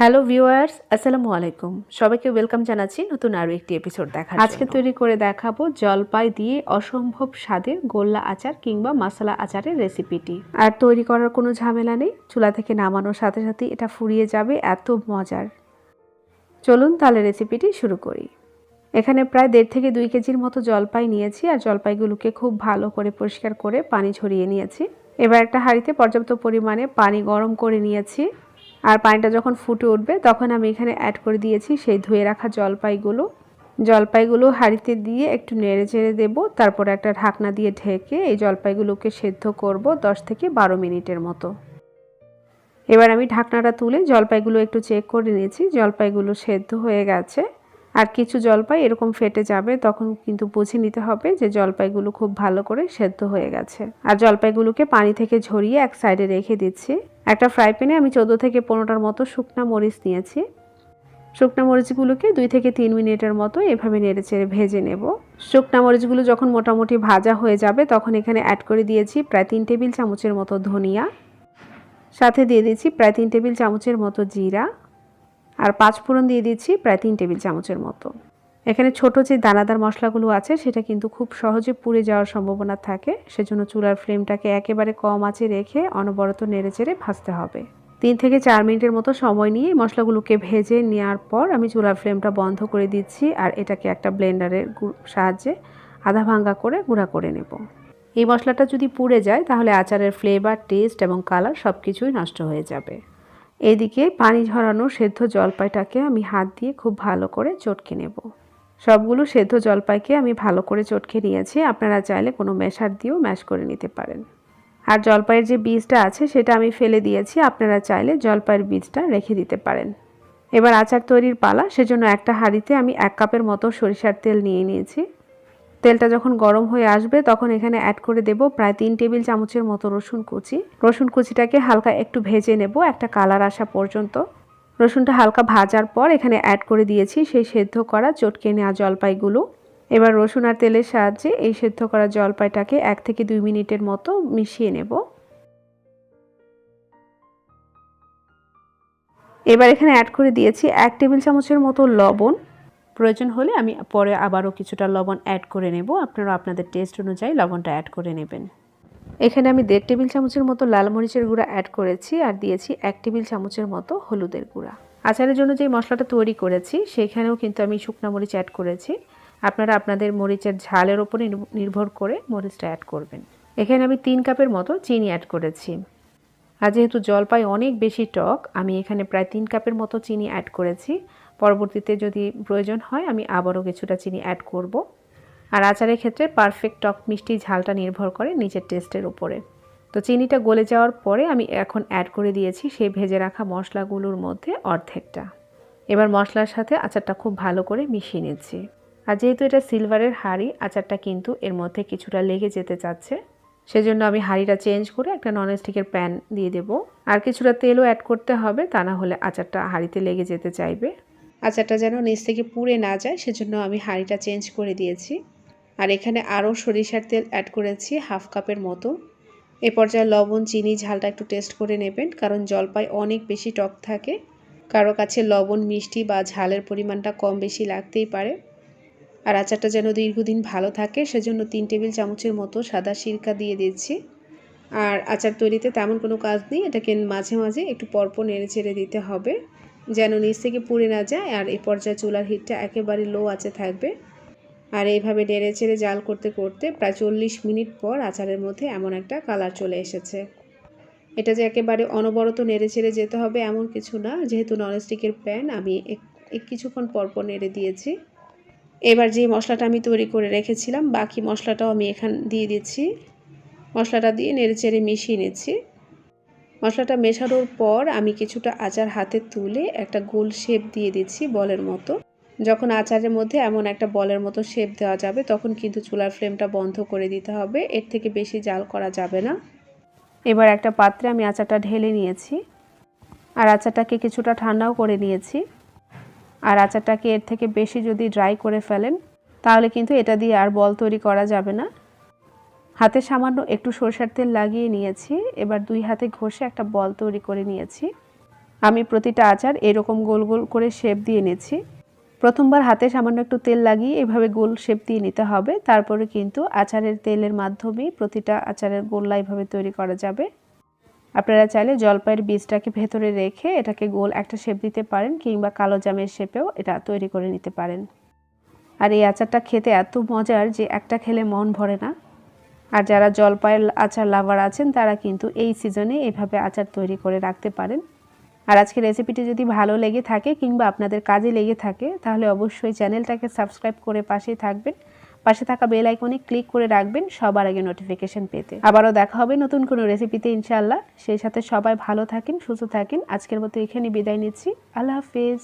Hello viewers আসসালামু আলাইকুম সবাইকে ওয়েলকাম জানাচ্ছি নতুন আরও একটি এপিসোড দেখার আজকে তৈরি করে দেখাবো জলপাই দিয়ে অসম্ভব স্বাদের গোল্লা আচার কিংবা মশলা আচারের রেসিপিটি আর তৈরি করার কোনো ঝামেলা নেই, চুলা থেকে নামানোর সাথে সাথে এটা ফুরিয়ে যাবে, এত মজার। চলুন তাহলে রেসিপিটি শুরু করি। এখানে প্রায় দেড় থেকে দুই কেজির মতো জলপাই নিয়েছি, আর জলপাইগুলোকে খুব ভালো করে পরিষ্কার করে পানি ঝরিয়ে নিয়েছি। এবার একটা হাঁড়িতে পর্যাপ্ত পরিমাণে পানি গরম করে নিয়েছি। আর পানিটা যখন ফুটে উঠবে, তখন আমি এখানে অ্যাড করে দিয়েছি সেই ধুয়ে রাখা জলপাইগুলো। জলপাইগুলো হাঁড়িতে দিয়ে একটু নেড়ে চেড়ে দেবো, তারপর একটা ঢাকনা দিয়ে ঢেকে এই জলপাইগুলোকে সেদ্ধ করব দশ থেকে বারো মিনিটের মতো। এবার আমি ঢাকনাটা তুলে জলপাইগুলো একটু চেক করে নিয়েছি, জলপাইগুলো সেদ্ধ হয়ে গেছে। আর কিছু জলপাই এরকম ফেটে যাবে, তখন কিন্তু বুঝে নিতে হবে যে জলপাইগুলো খুব ভালো করে সেদ্ধ হয়ে গেছে। আর জলপাইগুলোকে পানি থেকে ঝরিয়ে এক সাইডে রেখে দিচ্ছি। একটা ফ্রাই প্যানে আমি চোদ্দ থেকে পনেরোটার মতো শুকনা মরিচ নিয়েছি। শুকনা মরিচগুলোকে দুই থেকে তিন মিনিটের মতো এভাবে নেড়ে চেড়ে ভেজে নেব। শুকনা মরিচগুলো যখন মোটামুটি ভাজা হয়ে যাবে, তখন এখানে অ্যাড করে দিয়েছি প্রায় তিন টেবিল চামচের মতো ধনিয়া। সাথে দিয়ে দিচ্ছি প্রায় তিন টেবিল চামচের মতো জিরা। আর পাঁচ ফোড়ন দিয়ে দিচ্ছি প্রায় তিন টেবিল চামচের মতো। এখানে ছোট যে দানাদার মশলাগুলো আছে, সেটা কিন্তু খুব সহজে পুড়ে যাওয়ার সম্ভাবনা থাকে। সেজন্য চুলার ফ্লেমটাকে একেবারে কম আঁচে রেখে অনবরত নেড়ে চেড়ে ভাজতে হবে। তিন থেকে চার মিনিটের মতো সময় নিয়ে মশলাগুলোকে ভেজে নেওয়ার পর আমি চুলার ফ্লেমটা বন্ধ করে দিচ্ছি আর এটাকে একটা ব্লেন্ডারের সাহায্যে আধা ভাঙ্গা করে গুঁড়া করে নেব। এই মশলাটা যদি পুড়ে যায়, তাহলে আচারের ফ্লেভার, টেস্ট এবং কালার সব কিছুই নষ্ট হয়ে যাবে। এদিকে পানি ঝরানো সেদ্ধ জলপাইটাকে আমি হাত দিয়ে খুব ভালো করে চটকে নেব। সবগুলো সেদ্ধ জলপাইকে আমি ভালো করে চটকে নিয়েছি, আপনারা চাইলে কোনো মেশার দিয়েও ম্যাশ করে নিতে পারেন। আর জলপাইয়ের যে বীজটা আছে, সেটা আমি ফেলে দিয়েছি, আপনারা চাইলে জলপাইয়ের বীজটা রেখে দিতে পারেন। এবার আচার তৈরির পালা, সেজন্য একটা হাঁড়িতে আমি এক কাপের মতো সরিষার তেল নিয়ে নিয়েছি। তেলটা যখন গরম হয়ে আসবে, তখন এখানে অ্যাড করে দেব প্রায় তিন টেবিল চামচের মতো রসুন কুচি। রসুন কুচিটাকে হালকা একটু ভেজে নেব একটা কালার আসা পর্যন্ত। রসুনটা হালকা ভাজার পর এখানে অ্যাড করে দিয়েছি সেই সেদ্ধ করা চটকে নেওয়া জলপাইগুলো। এবার রসুন আর তেলের সাহায্যে এই সেদ্ধ করা জলপাইটাকে এক থেকে দুই মিনিটের মতো মিশিয়ে নেব। এবার এখানে অ্যাড করে দিয়েছি এক টেবিল চামচের মতো লবণ। প্রয়োজন হলে আমি পরে আবারও কিছুটা লবণ অ্যাড করে নেব। আপনারা আপনাদের টেস্ট অনুযায়ী লবণটা অ্যাড করে নেবেন। এখানে আমি দেড় টেবিল চামচের মতো লাল মরিচের গুঁড়া অ্যাড করেছি আর দিয়েছি এক টেবিল চামচের মতো হলুদের গুঁড়া। আচারের জন্য যে মশলাটা তৈরি করেছি, সেখানেও কিন্তু আমি শুকনা মরিচ অ্যাড করেছি। আপনারা আপনাদের মরিচের ঝালের ওপরে নির্ভর করে মরিচটা অ্যাড করবেন। এখানে আমি তিন কাপের মতো চিনি অ্যাড করেছি। আর যেহেতু জলপাই অনেক বেশি টক, আমি এখানে প্রায় তিন কাপের মতো চিনি অ্যাড করেছি। পরবর্তীতে যদি প্রয়োজন হয়, আমি আবারও কিছুটা চিনি অ্যাড করব। আর আচারের ক্ষেত্রে পারফেক্ট টক মিষ্টি ঝালটা নির্ভর করে নিজের টেস্টের উপরে। তো চিনিটা গলে যাওয়ার পরে আমি এখন অ্যাড করে দিয়েছি সেই ভেজে রাখা মশলাগুলোর মধ্যে অর্ধেকটা। এবার মশলার সাথে আচারটা খুব ভালো করে মিশিয়ে নিচ্ছি। আর যেহেতু এটা সিলভারের হাঁড়ি, আচারটা কিন্তু এর মধ্যে কিছুটা লেগে যেতে চাচ্ছে, সেজন্য আমি হাঁড়িটা চেঞ্জ করে একটা ননস্টিকের প্যান দিয়ে দেব। আর কিছুটা তেলও অ্যাড করতে হবে, তা না হলে আচারটা হাঁড়িতে লেগে যেতে চাইবে। আচারটা যেন নিচ থেকে পুড়ে না যায়, সেজন্য আমি হাঁড়িটা চেঞ্জ করে দিয়েছি। আর এখানে আরও সরিষার তেল অ্যাড করেছি হাফ কাপের মতো। এ পর্যায়ে লবণ, চিনি, ঝালটা একটু টেস্ট করে নেবেন, কারণ জলপাই অনেক বেশি টক থাকে। কারও কাছে লবণ, মিষ্টি বা ঝালের পরিমাণটা কম বেশি লাগতেই পারে। আর আচারটা যেন দীর্ঘদিন ভালো থাকে, সেজন্য তিন টেবিল চামচের মতো সাদা সিরকা দিয়ে দিচ্ছি। আর আচার তৈরিতে তেমন কোনো কাজ নেই, এটাকে মাঝে মাঝে একটু পরপর নেড়ে ছেড়ে দিতে হবে। যেন নিচ থেকে পুড়ে না যায় আর এই পর্যায়ে চুলার হিটটা একেবারে লো আছে থাকবে। আর এইভাবে নেড়ে চেড়ে জাল করতে করতে প্রায় চল্লিশ মিনিট পর আচারের মধ্যে এমন একটা কালার চলে এসেছে। এটা যে একেবারে অনবরত নেড়ে ছেড়ে যেতে হবে এমন কিছু না, যেহেতু ননস্টিকের প্যান আমি এক কিছুক্ষণ পরপর নেড়ে দিয়েছি। এবার যে মশলাটা আমি তৈরি করে রেখেছিলাম, বাকি মশলাটাও আমি এখান দিয়ে দিচ্ছি। মশলাটা দিয়ে নেড়ে চেড়ে মিশিয়ে নিচ্ছি। মশলাটা মেশানোর পর আমি কিছুটা আচার হাতে তুলে একটা গোল শেপ দিয়ে দিচ্ছি বলের মতো। যখন আচারের মধ্যে এমন একটা বলের মতো শেপ দেওয়া যাবে, তখন কিন্তু চুলার ফ্লেমটা বন্ধ করে দিতে হবে। এর থেকে বেশি জাল করা যাবে না। এবার একটা পাত্রে আমি আচারটা ঢেলে নিয়েছি আর আচারটাকে কিছুটা ঠান্ডাও করে নিয়েছি। আর আচারটাকে এর থেকে বেশি যদি ড্রাই করে ফেলেন, তাহলে কিন্তু এটা দিয়ে আর বল তৈরি করা যাবে না। হাতে সামান্য একটু সরষের তেল লাগিয়ে নিয়েছি। এবার দুই হাতে ঘষে একটা বল তৈরি করে নিয়েছি। আমি প্রতিটা আচার এরকম গোল গোল করে শেপ দিয়ে নিচ্ছি। প্রথমবার হাতে সামান্য একটু তেল লাগিয়ে এভাবে গোল শেপ দিয়ে নিতে হবে। তারপরে কিন্তু আচারের তেলের মাধ্যমেই প্রতিটা আচারের গোল্লা এভাবে তৈরি করা যাবে। আপনারা চাইলে জলপাইয়ের বীজটাকে ভেতরে রেখে এটাকে গোল একটা শেপ দিতে পারেন কিংবা কালো জামের শেপেও এটা তৈরি করে নিতে পারেন। আর এই আচারটা খেতে এত মজার যে একটা খেলে মন ভরে না। আর যারা জলপাইয়ের আচার লাভার আছেন, তারা কিন্তু এই সিজনে এভাবে আচার তৈরি করে রাখতে পারেন। আর আজকে রেসিপিটি যদি ভালো লেগে থাকে কিংবা আপনাদের কাজে লেগে থাকে, তাহলে অবশ্যই চ্যানেলটাকে সাবস্ক্রাইব করে পাশেই থাকবেন। পাশে থাকা বেল আইকনে ক্লিক করে রাখবেন সবার আগে নোটিফিকেশন পেতে। আবারও দেখা হবে নতুন কোনো রেসিপিতে ইনশাআল্লাহ। সেই সাথে সবাই ভালো থাকেন, সুস্থ থাকেন। আজকের মতো এখানে বিদায় নিচ্ছি। আল্লাহ হাফিজ।